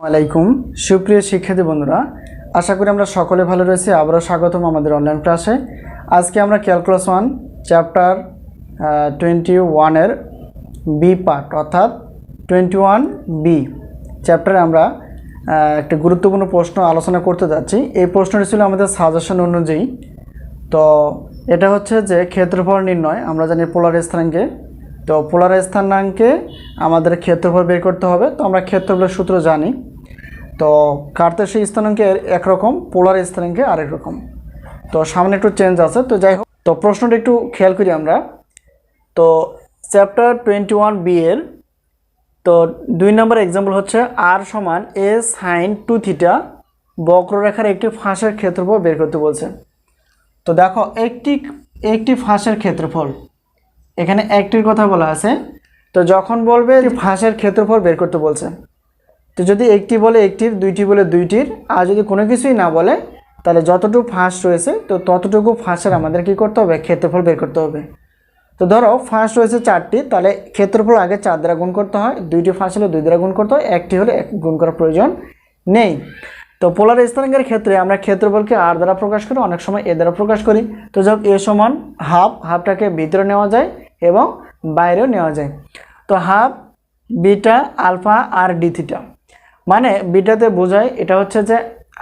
আলাইকুম। সুপ্রিয় শিক্ষার্থী বন্ধুরা, আশা করি আমরা সকলে ভালো রয়েছি। আবারও স্বাগতম আমাদের অনলাইন ক্লাসে আজকে আমরা ক্যালকুলাস ওয়ান চ্যাপ্টার টোয়েন্টি ওয়ানের বি পার্ট অর্থাৎ টোয়েন্টি ওয়ান বি চ্যাপ্টারে আমরা একটি গুরুত্বপূর্ণ প্রশ্ন আলোচনা করতে যাচ্ছি। এই প্রশ্নটি ছিল আমাদের সাজেশন অনুযায়ী। তো এটা হচ্ছে যে ক্ষেত্রফল নির্ণয়, আমরা জানি পোলার স্থানাঙ্কে তো পোলার স্থানাঙ্কে আমাদের ক্ষেত্রফল বের করতে হবে। তো আমরা ক্ষেত্রফলের সূত্র জানি। তো কার্তেশীয় স্থানাঙ্কে একরকম, পোলার স্থানাঙ্কে আরেক রকম। তো সামনে একটু চেঞ্জ আছে। তো যাই হোক, তো প্রশ্নটা একটু খেয়াল করি আমরা। তো চ্যাপ্টার টোয়েন্টি ওয়ান বি এর, তো দুই নম্বর এক্সাম্পল হচ্ছে আর সমান এ সাইন টু থিটা বক্ররেখার একটি ফাঁসের ক্ষেত্রফল বের করতে বলছে। তো দেখো, একটি একটি ফাঁসের ক্ষেত্রফল এখানে একটির কথা বলা আছে। তো যখন বলবে ফাঁসের ক্ষেত্রফল বের করতে বলছে, তো যদি একটি বলে একটির, দুইটি বলে দুইটির, আর যদি কোনো কিছুই না বলে, তাহলে যতটুকু ফাঁস রয়েছে, তো ততটুকু ফাঁসের আমাদের কি করতে হবে? ক্ষেত্রফল বের করতে হবে। তো ধরো ফাঁস রয়েছে চারটি, তাহলে ক্ষেত্রফল আগে চার দ্বারা গুণ করতে হয়, দুইটি ফাঁস হলে দুই দ্বারা গুণ করতে হয়, একটি হলে এক গুণ করার প্রয়োজন নেই। তো পোলার স্থানাঙ্কের ক্ষেত্রে আমরা ক্ষেত্রফলকে আর দ্বারা প্রকাশ করি, অনেক সময় এ দ্বারা প্রকাশ করি। তো যাক, এ সমান হাফ, হাফটাকে ভিতরে নেওয়া যায়। এবং বাইরেও নেওয়া যায়। তো হাফ, বিটা, আলফা আর ডি থিটা। মানে বিটাতে বোঝায় এটা হচ্ছে যে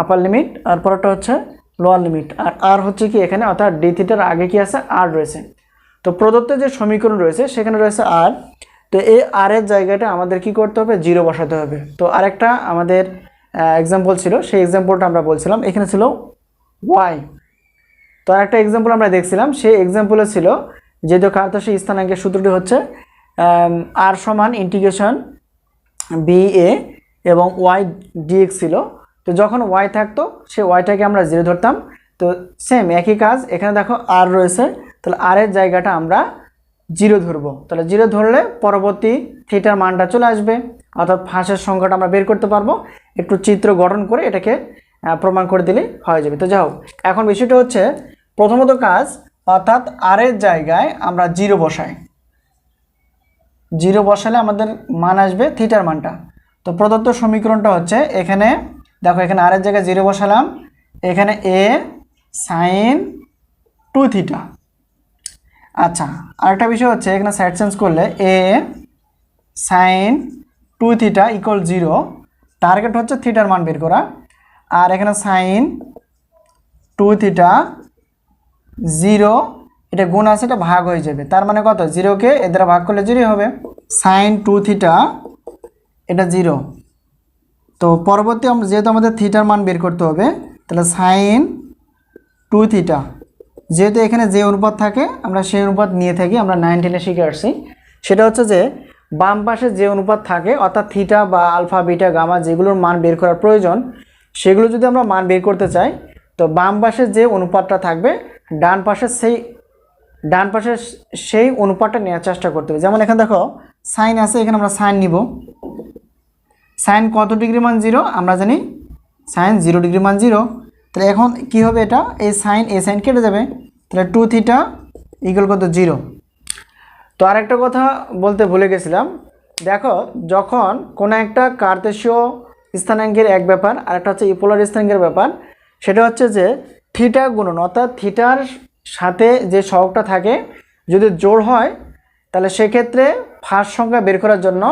আপার লিমিট আর পরটা হচ্ছে লোয়ার লিমিট আর আর হচ্ছে কি এখানে, অর্থাৎ ডি থিটার আগে কি আছে? আর রয়েছে। তো প্রদত্ত যে সমীকরণ রয়েছে, সেখানে রয়েছে আর। তো এই আর এর জায়গাটা আমাদের কি করতে হবে? জিরো বসাতে হবে। তো আরেকটা আমাদের এক্সাম্পল ছিল, সেই এক্সাম্পলটা আমরা বলছিলাম। এখানে ছিল ওয়াই তো আরেকটা এক্সাম্পল আমরা দেখছিলাম, সেই এক্সাম্পলে ছিল যেহেতু কার্তসী স্থানাঙ্কের সূত্রটি হচ্ছে আর সমান ইন্টিগ্রেশন বি এ এবং ওয়াই ডিএক্স ছিল। তো যখন ওয়াই থাকতো সে ওয়াইটাকে আমরা জিরো ধরতাম। তো সেম একই কাজ, এখানে দেখো আর রয়েছে। তাহলে আর এর জায়গাটা আমরা জিরো ধরবো। তাহলে জিরো ধরলে পরবর্তী থিটার মানটা চলে আসবে। অর্থাৎ ফাঁসের সংখ্যাটা আমরা বের করতে পারব। একটু চিত্র গঠন করে এটাকে প্রমাণ করে দিলেই হয়ে যাবে। তো যাও এখন বিষয়টা হচ্ছে, প্রথমত কাজ অর্থাৎ আর এর জায়গায় আমরা জিরো বসাই। জিরো বসালে আমাদের মান আসবে থিটার মানটা। তো প্রদত্ত সমীকরণটা হচ্ছে এখানে, দেখো এখানে আরের জায়গায় জিরো বসালাম। এখানে এ সাইন টু থিটা আচ্ছা আরেকটা বিষয় হচ্ছে এখানে সাইড চেঞ্জ করলে A sine two theta equal zero target হচ্ছে থিটার মান বের করা। আর এখানে সাইন টু থিটা জিরো, এটা গুণ আছে, এটা ভাগ হয়ে যাবে। তার মানে কত? জিরোকে এ দ্বারা ভাগ করলে জিরো হবে। সাইন টু থিটা এটা জিরো। তো পরবর্তী যেহেতু আমাদের থিটার মান বের করতে হবে, তাহলে সাইন টু থিটা যেহেতু এখানে যে অনুপাত থাকে, আমরা সেই অনুপাত নিয়ে থাকি, আমরা নাইনটিনে শিখে আসছি। সেটা হচ্ছে যে, বাম পাশে যে অনুপাত থাকে, অর্থাৎ থিটা বা আলফা বিটা গামা যেগুলোর মান বের করার প্রয়োজন, সেগুলো যদি আমরা মান বের করতে চাই তো বাম পাশে যে অনুপাতটা থাকবে, ডান পাশে সেই, ডান পাশে সেই অনুপাতটা নেওয়ার চেষ্টা করতে হবে। যেমন এখানে দেখো সাইন আছে, এখানে আমরা সাইন নিব। সাইন কত ডিগ্রি মান জিরো? আমরা জানি সাইন জিরো ডিগ্রি মান জিরো। তাহলে এখন কি হবে এটা? এই সাইন এই সাইন কেটে যাবে। তাহলে টু থিটা ইকুয়াল কত? জিরো। তো আরেকটা কথা বলতে ভুলে গেছিলাম। দেখো, যখন কোনো একটা কার্তেশীয় স্থানাঙ্কের এক ব্যাপার আর একটা হচ্ছে ইপোলার স্থানাঙ্কের ব্যাপার সেটা হচ্ছে যে থিটা গুণন, অর্থাৎ থিটার সাথে যে সহগটা থাকে, যদি জোর হয়, তাহলে সেক্ষেত্রে ফার্স্ট সংখ্যা বের করার জন্য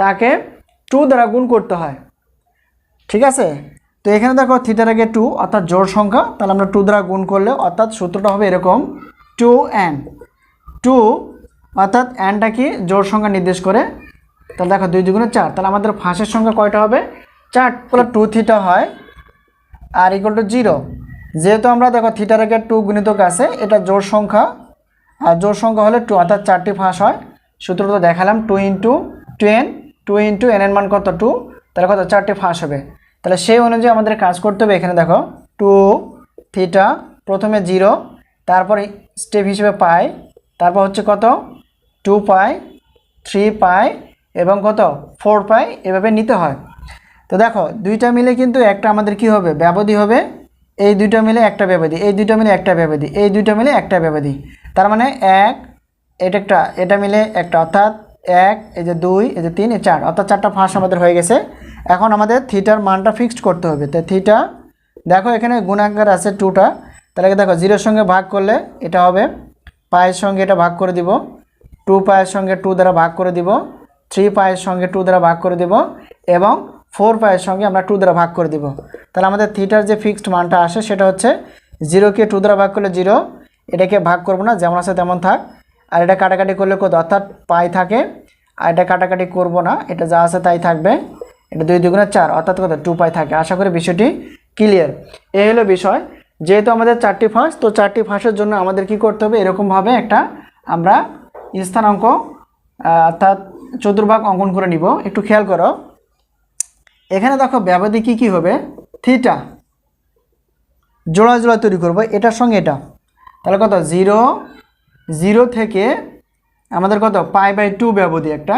তাকে টু দ্বারা গুণ করতে হয়। ঠিক আছে? তো এখানে দেখো থিটার আগে টু অর্থাৎ জোর সংখ্যা, তাহলে আমরা টু দ্বারা গুণ করলে অর্থাৎ সূত্রটা হবে এরকম টু এন টু অর্থাৎ এনটা কি জোর সংখ্যা নির্দেশ করে? তাহলে দেখো দুই দুগুণে চার, তাহলে আমাদের ফাঁসের সংখ্যা কয়টা হবে? চার, তাহলে টু থিটা হয় আর ইকুয়াল টু জিরো যেহেতু আমরা দেখো থিটার আগে টু গুণিতক আছে, এটা জোর সংখ্যা। আর জোর সংখ্যা হলে টু অর্থাৎ চারটি ফাঁস হয়। সূত্রটা দেখালাম two into ten two into N এর মান কত টু তাহলে কত? চারটি ফাঁস হবে। তাহলে সেই অনুযায়ী আমাদের কাজ করতে হবে এখানে দেখো। টু থিটা প্রথমে জিরো তারপর স্টেপ হিসেবে পাই, তারপর হচ্ছে কত? টু পাই থ্রি পাই এবং কত? ফোর পাই এভাবে নিতে হয়। তো দেখো, দুইটা মিলে কিন্তু একটা আমাদের কি হবে? ব্যবধি হবে। এই দুইটা মিলে একটা ব্যবধি, এই দুইটা মিলে একটা ব্যবধি, এই দুইটা মিলে একটা ব্যবধি। তার মানে এক, এটা একটা, এটা মিলে একটা, অর্থাৎ এক, এই যে দুই, এই যে তিন, এই চার, অর্থাৎ চারটা ফাঁস আমাদের হয়ে গেছে। এখন আমাদের থিটার মানটা ফিক্সড করতে হবে। তো থিটা, দেখো এখানে গুণাকার আছে টুটা। তাহলে দেখো, জিরোর সঙ্গে ভাগ করলে এটা হবে, পায়ের সঙ্গে এটা ভাগ করে দিব। টু পায়ের সঙ্গে টু দ্বারা ভাগ করে দিব। থ্রি পায়ের সঙ্গে টু দ্বারা ভাগ করে দিব। এবং ফোর পায়ের সঙ্গে আমরা টু দ্বারা ভাগ করে দিব। তাহলে আমাদের থিটার যে ফিক্সড মানটা আসে, সেটা হচ্ছে জিরোকে টু দ্বারা ভাগ করলে জিরো এটাকে ভাগ করব না, যেমন আছে তেমন থাক। আর এটা কাটাকাটি করলে কত? অর্থাৎ পাই থাকে। আর এটা কাটাকাটি করব না, এটা যা আছে তাই থাকবে। এটা দুই দুগুণে চার, অর্থাৎ কত? টু পাই থাকে। আশা করি বিষয়টি ক্লিয়ার এই হলো বিষয়। যেহেতু আমাদের চারটি ফাঁস, তো চারটি ফাঁসের জন্য আমাদের কি করতে হবে? এরকমভাবে একটা আমরা স্থানাঙ্ক অর্থাৎ চতুর্ভাগ অঙ্কন করে নিব। একটু খেয়াল করো। এখানে দেখো ব্যবধি কি কি হবে? থিটা জোড়া জোড়া তৈরি করব। এটার সঙ্গে এটা। তাহলে কত? জিরো জিরো থেকে আমাদের কত? পাই বাই টু ব্যবধি একটা।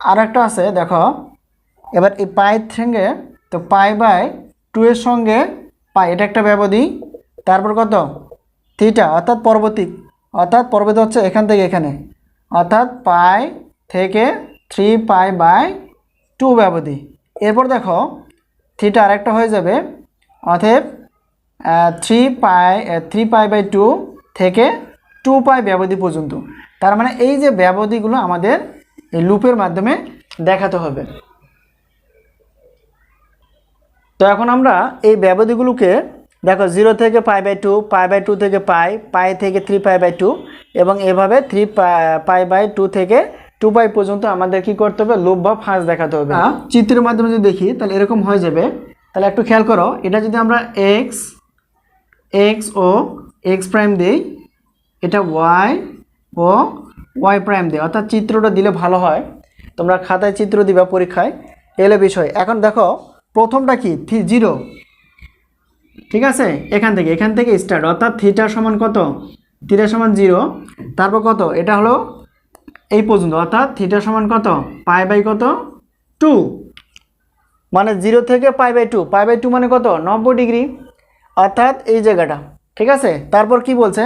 আর একটা আছে, দেখো। এবার এই পায়ের সঙ্গে, তো পাই বাই টু এর সঙ্গে পাই এটা একটা ব্যবধি। তারপর কত? থিটা অর্থাৎ পরবর্তী। অর্থাৎ পর্বত হচ্ছে এখান থেকে এখানে। অর্থাৎ পাই থেকে থ্রি পাই বাই টু ব্যবধি। এরপর দেখো থ্রিটা আরেকটা হয়ে যাবে, অতএব three pi three pi by two থেকে টু পাই ব্যবধি পর্যন্ত। তার মানে এই যে ব্যবধিগুলো আমাদের এই লুপের মাধ্যমে দেখাতে হবে। তো এখন আমরা এই ব্যবধিগুলোকে, দেখো জিরো থেকে pi by two pi by two থেকে পাই পাই থেকে থ্রি পাই বাই টু এবং এভাবে থ্রি পাই বাই টু থেকে টু পাই পর্যন্ত আমাদের কি করতে হবে? লোভ বা ফাঁস দেখাতে হবে। চিত্রের মাধ্যমে যদি দেখি তাহলে এরকম হয়ে যাবে। তাহলে একটু খেয়াল করো এটা যদি আমরা এক্স এক্স ও এক্স প্রাইম দিই এটা ওয়াই ও ওয়াই প্রাইম দিই অর্থাৎ চিত্রটা দিলে ভালো হয়। তোমরা খাতায় চিত্র দিবা পরীক্ষায় এলে বিষয় এখন দেখো প্রথমটা কি? থ্রি জিরো ঠিক আছে? এখান থেকে এখান থেকে স্টার্ট অর্থাৎ থিটার সমান কত? থিটার সমান জিরো তারপর কত? এটা হলো এই পর্যন্ত, অর্থাৎ থিটার সমান কত? পাই বাই কত? টু মানে জিরো থেকে pi by two pi by two মানে কত? নব্বই ডিগ্রি অর্থাৎ এই জায়গাটা, ঠিক আছে? তারপর কি বলছে?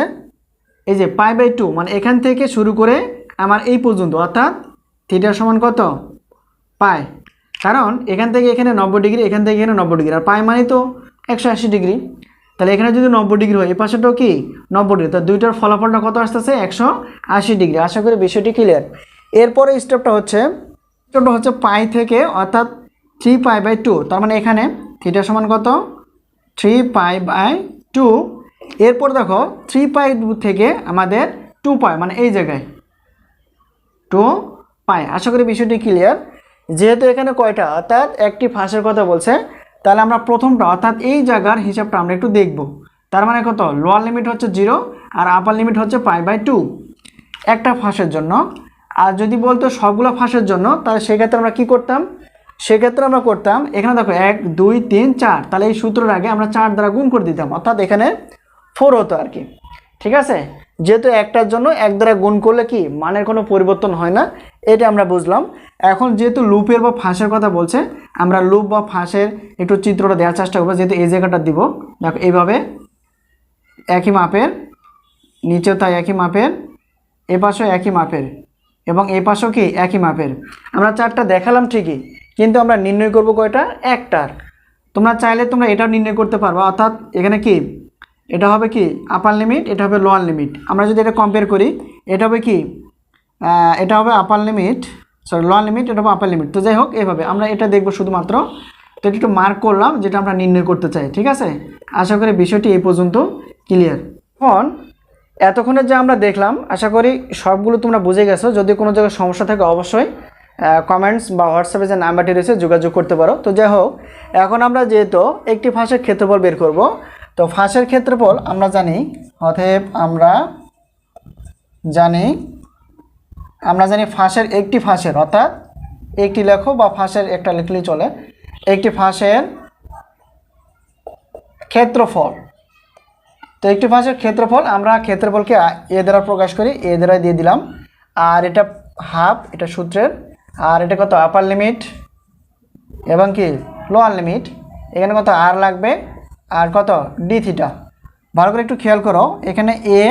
এই যে পাই বাই টু মানে এখান থেকে শুরু করে আমার এই পর্যন্ত, অর্থাৎ থিটার সমান কত? পাই কারণ এখান থেকে এখানে নব্বই ডিগ্রি এখান থেকে এখানে নব্বই ডিগ্রি আর পাই মানে তো একশো আশি ডিগ্রি তাহলে এখানে যদি নব্বই ডিগ্রি হয়, এই পাশেটাও কি? নব্বই ডিগ্রি। তো দুইটার ফলাফলটা কত আসতেছে? একশো আশি ডিগ্রি। আশা করি বিষয়টি ক্লিয়ার এরপরে স্টেপটা হচ্ছে স্টেপটা হচ্ছে পাই থেকে, অর্থাৎ থ্রি পাই বাই টু তার মানে এখানে থিটার সমান কত? থ্রি পাই বাই টু এরপর দেখো থ্রি পাই থেকে আমাদের টু পাই মানে এই জায়গায় টু পাই আশা করি বিষয়টি ক্লিয়ার যেহেতু এখানে কয়টা? অর্থাৎ একটি ফাঁসের কথা বলছে। তাহলে আমরা প্রথমটা, অর্থাৎ এই জায়গার হিসাবটা আমরা একটু দেখব। তার মানে কত? লোয়ার লিমিট হচ্ছে জিরো আর আপার লিমিট হচ্ছে পাই বাই টু একটা ফাঁসের জন্য। আর যদি বলতো সবগুলো ফাঁসের জন্য, তাহলে সেক্ষেত্রে আমরা কি করতাম? সেক্ষেত্রে আমরা করতাম, এখানে দেখো, এক, দুই, তিন, চার। তাহলে এই সূত্রের আগে আমরা চার দ্বারা গুণ করে দিতাম। অর্থাৎ এখানে ফোর হতো আর কি। ঠিক আছে? যেহেতু একটার জন্য এক দ্বারা গুণ করলে কি মানের কোনো পরিবর্তন হয় না, এটা আমরা বুঝলাম। এখন যেহেতু লুপের বা ফাঁসের কথা বলছে, আমরা লুপ বা ফাঁসের একটু চিত্রটা দেওয়ার চেষ্টা করব, যেহেতু এই জায়গাটা দিব। দেখো, এইভাবে একই মাপের, নিচেও তাই একই মাপের এ পাশেও একই মাপের, এবং এই পাশেও কি একই মাপের। আমরা চারটা দেখালাম ঠিকই, কিন্তু আমরা নির্ণয় করব কয়টা? একটার। তোমরা চাইলে তোমরা এটাও নির্ণয় করতে পারবে, অর্থাৎ এখানে কি এটা হবে কি আপার লিমিট এটা হবে লোয়ার লিমিট আমরা যদি এটা কম্পেয়ার করি, এটা হবে কি এটা হবে upper limit sorry lower limit এটা হবে আপার লিমিট তো যাই হোক, এভাবে আমরা এটা দেখব শুধুমাত্র। তো এটা একটু মার্ক করলাম, যেটা আমরা নির্ণয় করতে চাই, ঠিক আছে? আশা করি বিষয়টি এই পর্যন্ত ক্লিয়ার এখন, এতক্ষণে যে আমরা দেখলাম, আশা করি সবগুলো তোমরা বুঝে গেছো। যদি কোনো জায়গায় সমস্যা থাকে, অবশ্যই কমেন্টস বা হোয়াটসঅ্যাপে যে নাম্বারটি রয়েছে, যোগাযোগ করতে পারো। তো যাই হোক, এখন আমরা যেহেতু একটি ফাঁসের ক্ষেত্রফল বের করব তো ফাঁসের ক্ষেত্রফল আমরা জানি, অতএব আমরা জানি আমরা জানি ফাঁসের একটি ফাঁসের, অর্থাৎ একটি লেখো বা ফাঁসের একটা লিখলেই চলে, একটি ফাঁসের ক্ষেত্রফল। তো একটি ফাঁসের ক্ষেত্রফল, আমরা ক্ষেত্রফলকে এ দ্বারা প্রকাশ করি, এ দ্বারা দিয়ে দিলাম। আর এটা হাফ, এটা সূত্রের, আর এটা কত? আপার লিমিট এবং কি? লোয়ার লিমিট এখানে কত? আর লাগবে। আর কত? ডি থিটা ভালো করে একটু খেয়াল করো, এখানে এ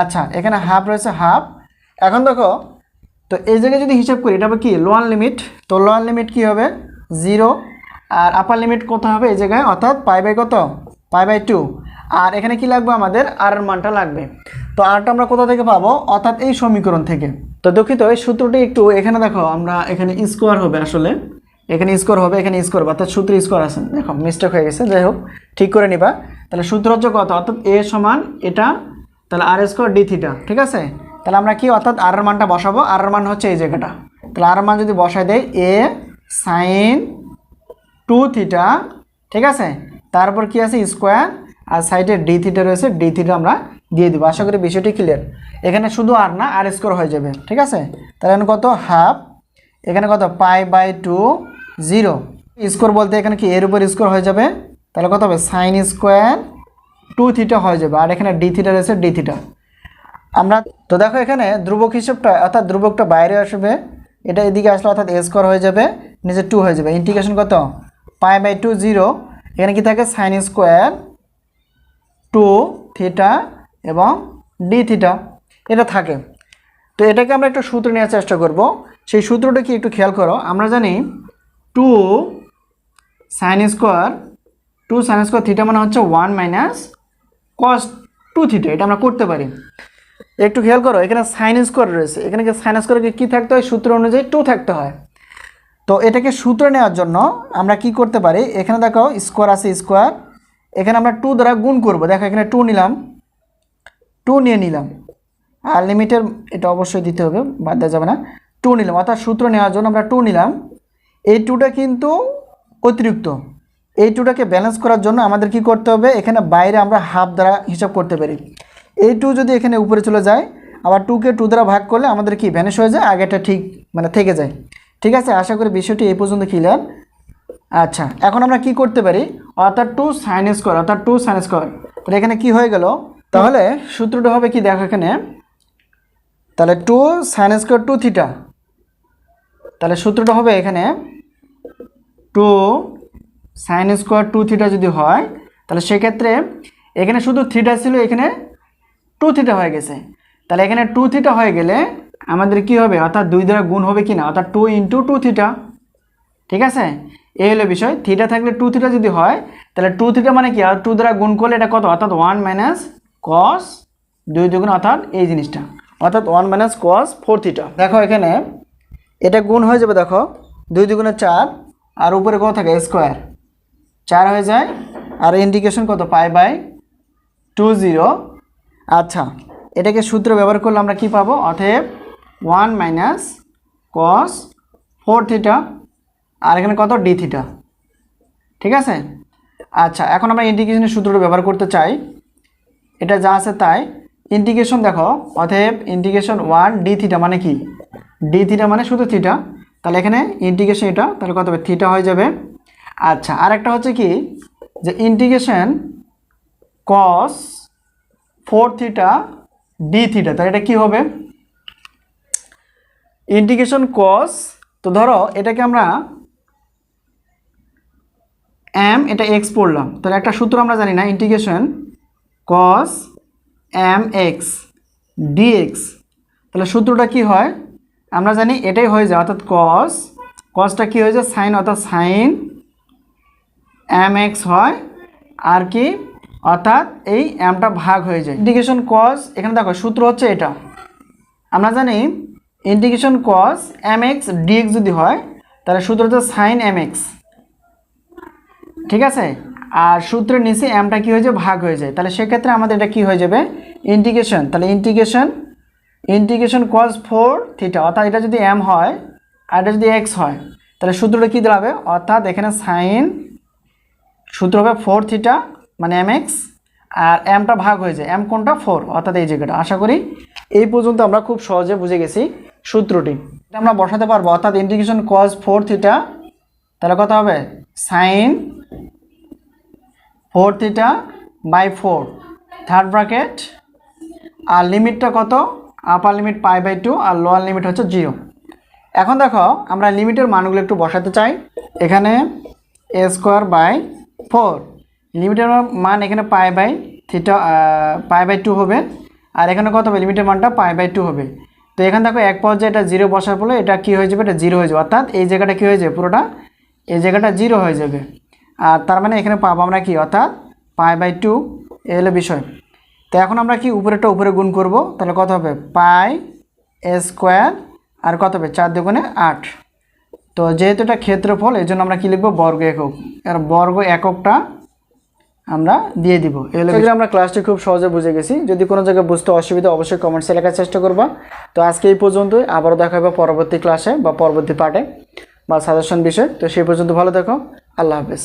আচ্ছা এখানে হাফ রয়েছে হাফ এখন দেখো, তো এই জায়গায় যদি হিসাব করি, এটা হবে কি? লোয়ার লিমিট তো লোয়ার লিমিট কি হবে? জিরো আর আপার লিমিট কত হবে এই জায়গায়? অর্থাৎ পাই বাই কত? পাই বাই টু আর এখানে কি লাগবে আমাদের? আর মানটা লাগবে। তো আরটা আমরা কোথা থেকে পাবো? অর্থাৎ এই সমীকরণ থেকে। তো দুঃখিত, এই সূত্রটি একটু এখানে দেখো, আমরা এখানে স্কোয়ার হবে আসলে। এখানে স্কোর হবে, এখানে স্কোর অর্থাৎ সূত্র স্কোর আছে। দেখো মিস্টেক হয়ে গেছে, যাই হোক, ঠিক করে নিবা। তাহলে সূত্র হচ্ছে কত? অর্থাৎ এ সমান এটা, তাহলে আর স্কোর ডি থিটা ঠিক আছে? তাহলে আমরা কি, অর্থাৎ আর এর মানটা বসাবো। আর এর মান হচ্ছে এই জায়গাটা। তাহলে আর মান যদি বসাই দেয় এ সাইন টু থিটা ঠিক আছে? তারপর কি আছে? স্কোয়ার আর সাইডে ডি থিটা রয়েছে ডি থিটা আমরা দিয়ে দিব। আশা করি বিষয়টি ক্লিয়ার এখানে শুধু আর না আর স্কোর হয়ে যাবে, ঠিক আছে? তাহলে কত? হাফ এখানে কত? Pi by two zero. Square বলতে এখানে কি এর উপর স্কোয়ার হয়ে যাবে? তাহলে কত হবে? সাইন স্কোয়ার টু থিটা হয়ে যাবে। আর এখানে ডি থিটা রয়েছে, ডি থিটা। আমরা তো দেখো এখানে ধ্রুবক হিসেবটা, অর্থাৎ ধ্রুবকটা বাইরে আসবে। এটা এদিকে আসলে অর্থাৎ এ স্কোয়ার হয়ে যাবে, নিচে টু হয়ে যাবে। ইন্টিগ্রেশন কত? Pi by two zero. এখানে কি থাকে? সাইন স্কোয়ার টু থিটা এবং ডি থিটা। এটা থাকে। তো এটাকে আমরা একটা সূত্র নেওয়ার চেষ্টা করব। সেই সূত্রটা কি একটু খেয়াল করো। আমরা জানি two sine square two sine square theta মানে হচ্ছে one minus cos two theta এটা আমরা করতে পারি। একটু খেয়াল করো, এখানে সাইন স্কোয়ার রয়েছে। এখানে সাইন স্কোয়ারকে কী থাকতে হয়? সূত্র অনুযায়ী টু থাকতে হয়। তো এটাকে সূত্র নেওয়ার জন্য আমরা কি করতে পারি? এখানে দেখো স্কোয়ার আছে স্কোয়ার এখানে আমরা টু দ্বারা গুণ করব। দেখো, এখানে টু নিলাম। টু নিয়ে নিলাম। আর লিমিটের এটা অবশ্যই দিতে হবে, বাদ দেওয়া যাবে না। টু নিলাম। অর্থাৎ সূত্র নেওয়ার জন্য আমরা টু নিলাম। এই টুটা কিন্তু অতিরিক্ত। এই টুটাকে ব্যালেন্স করার জন্য আমাদের কি করতে হবে? এখানে বাইরে আমরা হাফ দ্বারা হিসাব করতে পারি। এই টু যদি এখানে উপরে চলে যায়, আবার টুকে টু দ্বারা ভাগ করলে আমাদের কি ভ্যানিশ হয়ে যায়? আগেটা ঠিক মানে থেকে যায়। ঠিক আছে? আশা করি বিষয়টি এই পর্যন্ত ক্লিয়ার আচ্ছা এখন আমরা কি করতে পারি? অর্থাৎ টু সাইন স্কোয়ার অর্থাৎ টু সাইন স্কোয়ার তাহলে এখানে কি হয়ে গেল? তাহলে সূত্রটা হবে কি? দেখো এখানে। তাহলে two sine square two theta তাহলে সূত্রটা হবে এখানে two sine square two theta যদি হয়, তাহলে সেক্ষেত্রে এখানে শুধু থিটা ছিল, এখানে টু থিটা হয়ে গেছে। তাহলে এখানে টু থিটা হয়ে গেলে আমাদের কি হবে? অর্থাৎ দুই দ্বারা গুণ হবে কি না অর্থাৎ টু ইন্টু টু থিটা। ঠিক আছে? এই হলো বিষয়। থিটা থাকলে টু থিটা যদি হয়, তাহলে টু থিটা মানে কি? আর টু দ্বারা গুণ করলে এটা কত? অর্থাৎ ওয়ান মাইনাস কস দুই দুগুণ, অর্থাৎ এই জিনিসটা। অর্থাৎ one minus cos four theta. দেখো এখানে এটা গুণ হয়ে যাবে দেখো, দুই দুগুণে চার, আর উপরে কত থাকে? স্কোয়ার। চার হয়ে যায়, আর ইন্ডিকেশন কত? Pi by two zero. আচ্ছা এটাকে সূত্র ব্যবহার করলে আমরা কি পাবো? অতএব one minus cos four theta, আর এখানে কত? D theta. ঠিক আছে? আচ্ছা এখন আমরা ইন্ডিকেশনের সূত্রটা ব্যবহার করতে চাই। এটা যা আছে তাই। ইন্টিগ্রেশন দেখো, অতএব ইন্টিগ্রেশন ওয়ান ডি থিটা মানে কি? ডি থিটা মানে শুধু থিটা তাহলে এখানে ইন্টিগ্রেশন এটা, তাহলে কত হবে? থিটা হয়ে যাবে। আচ্ছা আর একটা হচ্ছে কি? যে integration cos four theta D theta তাহলে এটা কি হবে? ইন্টিগ্রেশন কস তো ধরো এটাকে আমরা এম এটা এক্স পড়লাম। তাহলে একটা সূত্র আমরা জানি না integration cos M X DX তাহলে সূত্রটা কি হয়? আমরা জানি এটাই হয়ে যায়, অর্থাৎ কস কসটা কি হয়ে যায়? সাইন অর্থাৎ সাইন এম এক্স হয়, আর কি? অর্থাৎ এই এমটা ভাগ হয়ে যায়। ইন্ডিকেশন কস এখানে দেখো, সূত্র হচ্ছে এটা। আমরা জানি indication cos M X DX যদি হয়, তাহলে সূত্র হচ্ছে সাইন এম এক্স ঠিক আছে? আর সূত্রের নিচে এমটা কী হয়ে যায়? ভাগ হয়ে যায়। তাহলে সেক্ষেত্রে আমাদের এটা কী হয়ে যাবে? ইন্টিগ্রেশন তাহলে integration integration cos four theta অর্থাৎ এটা যদি এম হয় আর এটা যদি এক্স হয়, তাহলে সূত্রটা কী দাঁড়াবে? অর্থাৎ এখানে সাইন সূত্র হবে ফোর থিটা মানে এম এক্স আর এমটা ভাগ হয়ে যায়। এম কোনটা? ফোর অর্থাৎ এই জায়গাটা। আশা করি এই পর্যন্ত আমরা খুব সহজে বুঝে গেছি সূত্রটি। এটা আমরা বসাতে পারব, অর্থাৎ ইন্টিগ্রেশন কস ফোর থিটা তাহলে কত হবে? Sine four theta by four third bracket আর লিমিটটা কত? Upper limit pi by two R lower limit হচ্ছে জিরো এখন দেখো, আমরা লিমিটের মানগুলো একটু বসাতে চাই। এখানে এ স্কোয়ার বাই ফোর লিমিটের মান এখানে pi by theta pi by two হবে। আর এখানে কত হবে? লিমিটের মানটা পাই বাই টু হবে। তো এখানে দেখো, এক পর্যায়ে এটা জিরো বসার ফলে এটা কী হয়ে যাবে? এটা জিরো হয়ে যাবে। অর্থাৎ এই জায়গাটা কী হয়ে যাবে? পুরোটা এই জায়গাটা জিরো হয়ে যাবে। আর তার মানে এখানে পাবো আমরা কি? অর্থাৎ পাই বাই টু এ হলো বিষয়। তো এখন আমরা কি উপরেটা উপরে গুণ করব? তাহলে কত হবে? পাই স্কোয়ার আর কত হবে? চার দুগুণে আট। তো যেহেতু এটা ক্ষেত্রফল এই জন্য আমরা কী লিখব? বর্গ একক। আর বর্গ এককটা আমরা দিয়ে দিব। এগুলো আমরা ক্লাসটি খুব সহজে বুঝে গেছি। যদি কোনো জায়গায় বুঝতে অসুবিধা অবশ্যই কমেন্টসে লেখার চেষ্টা করবা। তো আজকে এই পর্যন্তই। আবারও দেখা হবে পরবর্তী ক্লাসে বা পরবর্তী পার্টে বা সাজেশন বিষয়। তো সেই পর্যন্ত ভালো দেখো আল্লাহ হাফেজ।